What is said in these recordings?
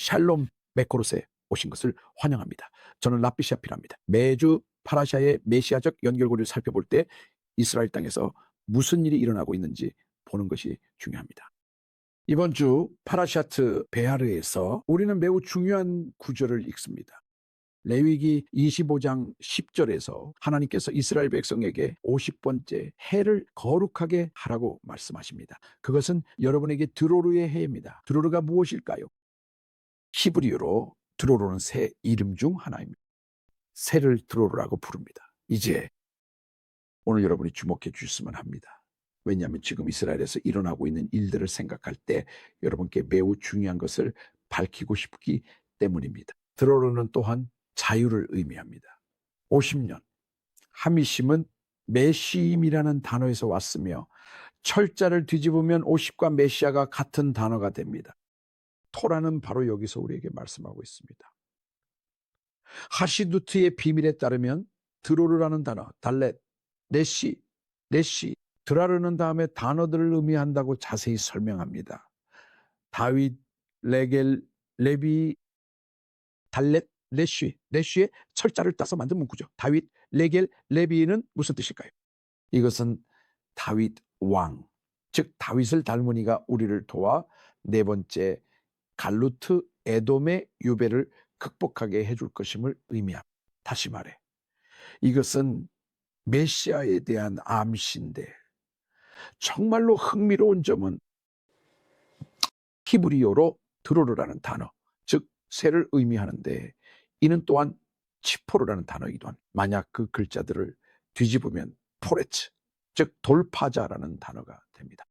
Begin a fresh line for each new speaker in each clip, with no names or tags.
샬롬 메코로스에 오신 것을 환영합니다. 저는 라피샤피랍니다. 매주 파라샤의 메시아적 연결고리를 살펴볼 때 이스라엘 땅에서 무슨 일이 일어나고 있는지 보는 것이 중요합니다. 이번 주 파라샤트 베하르에서 우리는 매우 중요한 구절을 읽습니다. 레위기 25장 10절에서 하나님께서 이스라엘 백성에게 50번째 해를 거룩하게 하라고 말씀하십니다. 그것은 여러분에게 드로르의 해입니다. 드로르가 무엇일까요? 히브리어로 드로르는 새 이름 중 하나입니다. 새를 드로르라고 부릅니다. 이제 오늘 여러분이 주목해 주셨으면 합니다. 왜냐하면 지금 이스라엘에서 일어나고 있는 일들을 생각할 때 여러분께 매우 중요한 것을 밝히고 싶기 때문입니다. 드로르는 또한 자유를 의미합니다. 50년. 하미심은 메시임이라는 단어에서 왔으며 철자를 뒤집으면 50과 메시아가 같은 단어가 됩니다. 토라는 바로 여기서 우리에게 말씀하고 있습니다. 하시두트의 비밀에 따르면 드로르라는 단어, 달렛, 네시, 네시, 드라르는 다음에 단어들을 의미한다고 자세히 설명합니다. 다윗, 레겔, 레비, 달렛, 레쉬, 레쉬의 철자를 따서 만든 문구죠. 다윗, 레겔, 레비는 무슨 뜻일까요? 이것은 다윗 왕, 즉 다윗을 닮은 이가 우리를 도와 네 번째 갈루트 에돔의 유배를 극복하게 해줄 것임을 의미합니다. 다시 말해, 이것은 메시아에 대한 암시인데 정말로 흥미로운 점은 히브리어로 드로르라는 단어, 즉 새를 의미하는데 이는 또한 치포르라는 단어이기도 한 만약 그 글자들을 뒤집으면 포레츠, 즉 돌파자라는 단어가 됩니다.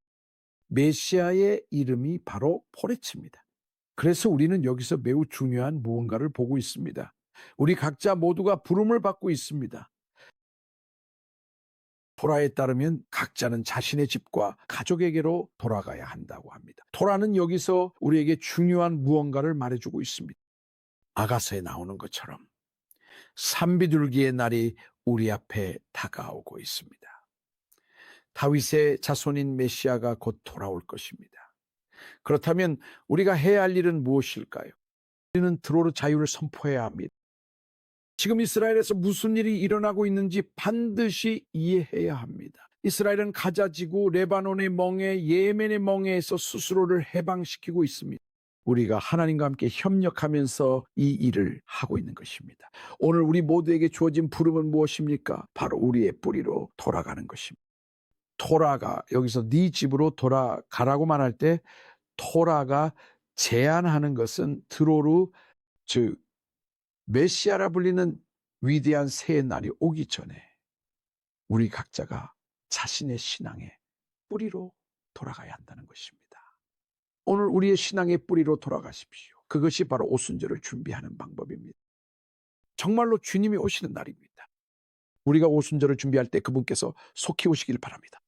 메시아의 이름이 바로 포레츠입니다. 그래서 우리는 여기서 매우 중요한 무언가를 보고 있습니다. 우리 각자 모두가 부름을 받고 있습니다. 토라에 따르면 각자는 자신의 집과 가족에게로 돌아가야 한다고 합니다. 토라는 여기서 우리에게 중요한 무언가를 말해주고 있습니다. 아가서에 나오는 것처럼 산비둘기의 날이 우리 앞에 다가오고 있습니다. 다윗의 자손인 메시아가 곧 돌아올 것입니다. 그렇다면 우리가 해야 할 일은 무엇일까요? 우리는 드로르 자유를 선포해야 합니다. 지금 이스라엘에서 무슨 일이 일어나고 있는지 반드시 이해해야 합니다. 이스라엘은 가자지구, 레바논의 멍에, 예멘의 멍에에서 스스로를 해방시키고 있습니다. 우리가 하나님과 함께 협력하면서 이 일을 하고 있는 것입니다. 오늘 우리 모두에게 주어진 부름은 무엇입니까? 바로 우리의 뿌리로 돌아가는 것입니다. 토라가 여기서 네 집으로 돌아가라고 말할 때 토라가 제안하는 것은 드로르 즉 메시아라 불리는 위대한 새의 날이 오기 전에 우리 각자가 자신의 신앙의 뿌리로 돌아가야 한다는 것입니다. 오늘 우리의 신앙의 뿌리로 돌아가십시오. 그것이 바로 오순절을 준비하는 방법입니다. 정말로 주님이 오시는 날입니다. 우리가 오순절을 준비할 때 그분께서 속히 오시길 바랍니다.